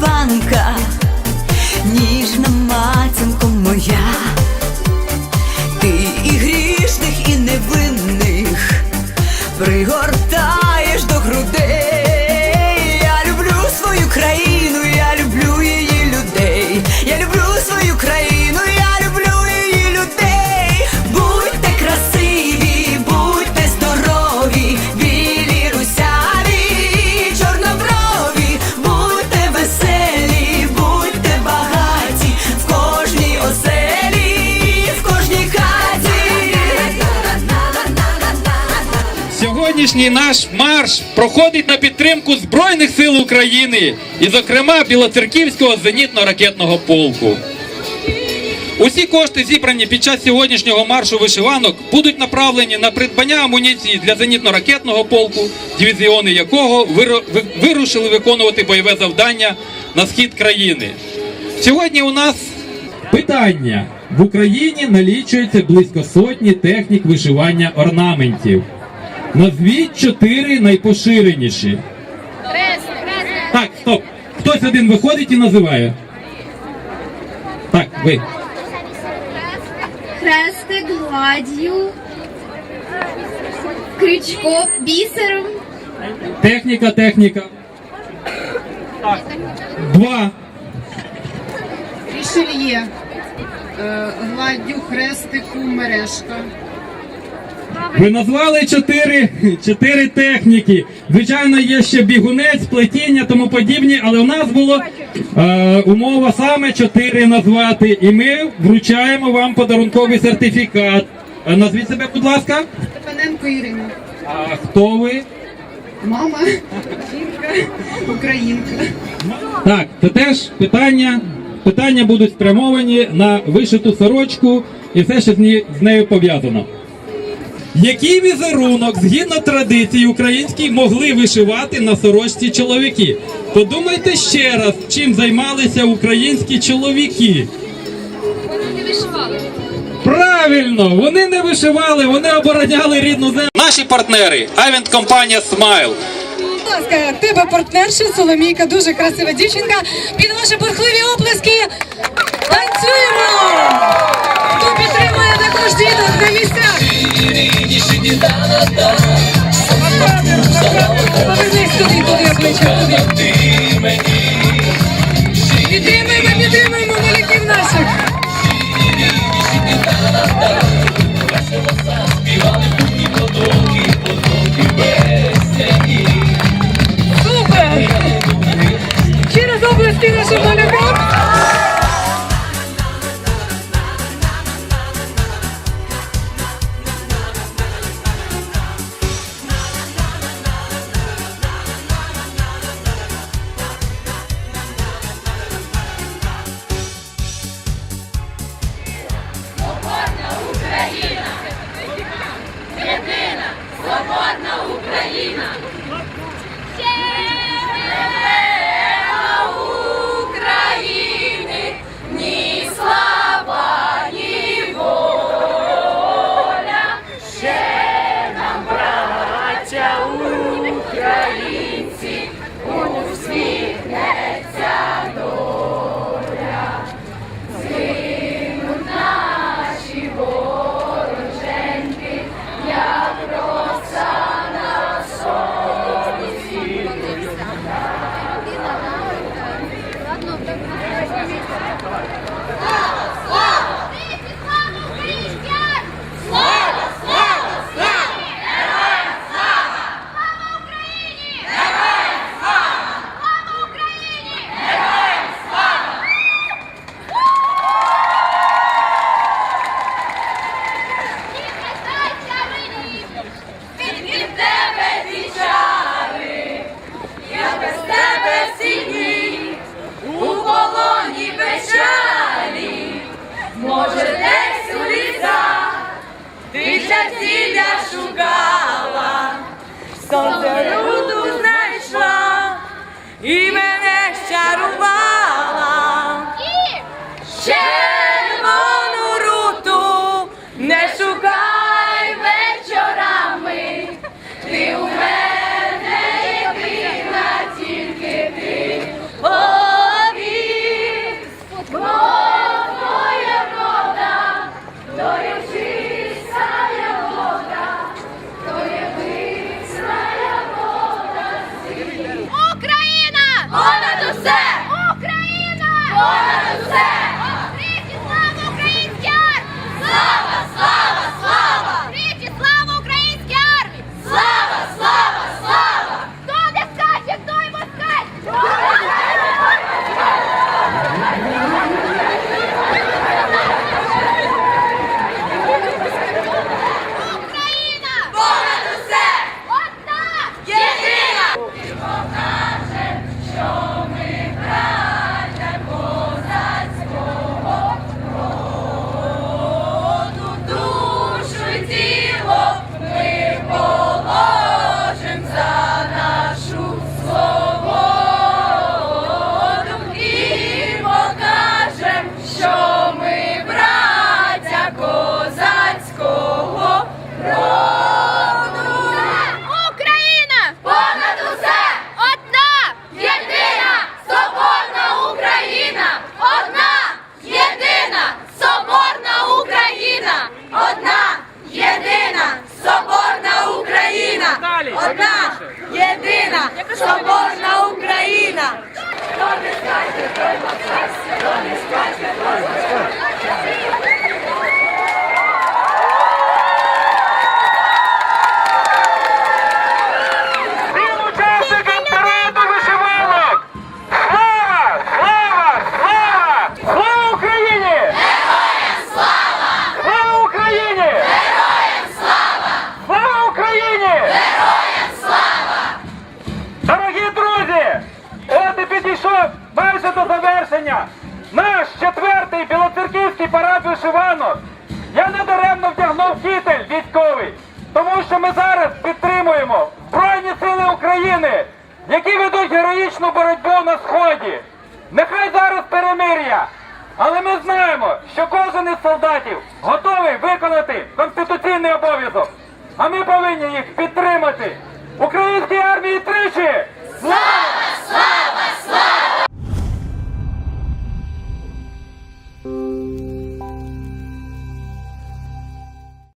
Банка ніжна матінко моя. Сьогоднішній наш марш проходить на підтримку Збройних сил України і, зокрема, Білоцерківського зенітно-ракетного полку. Усі кошти, зібрані під час сьогоднішнього маршу вишиванок, будуть направлені на придбання амуніції для зенітно-ракетного полку, дивізіони якого вирушили виконувати бойове завдання на схід країни. Сьогодні у нас питання. В Україні налічується близько сотні технік вишивання орнаментів. Назвіть чотири найпоширеніші. Так, стоп. Хтось один виходить і називає. Так, ви. Хрестик гладдю, крючко бісером, Техніка, техніка. Два. Рішельє, е, гладдю хрестику мережка. Ви назвали чотири, чотири техніки. Звичайно, є ще бігунець, плетіння, тому подібні, але у нас було е, умова саме чотири назвати. І ми вручаємо вам подарунковий сертифікат. Е, Назвіть себе, будь ласка. Степаненко Ірина. А хто ви? Мама, жінка, українка. Так, це теж питання. Питання будуть спрямовані на вишиту сорочку і все, що з нею пов'язано. Який візерунок згідно традиції українській могли вишивати на сорочці чоловіки? Подумайте ще раз, чим займалися українські чоловіки. Правильно, вони не вишивали, вони обороняли рідну землю. Наші партнери, авіант-компанія Смайл. Будь ласка, тебе партнерша Соломійка, дуже красива дівчинка. Під ваші бурхливі оплески танцюємо! Хто підтримує також діток на місцях? Повернись туди, туди обличчя, туди. Підтримуємо, dans ediyorum. Кітель військовий, тому що ми зараз підтримуємо Збройні Сили України, які ведуть героїчну боротьбу на сході. Нехай зараз перемир'я, але ми знаємо, що кожен із солдатів готовий виконати конституційний обов'язок. А ми повинні їх підтримати. Українській армії тричі! Слава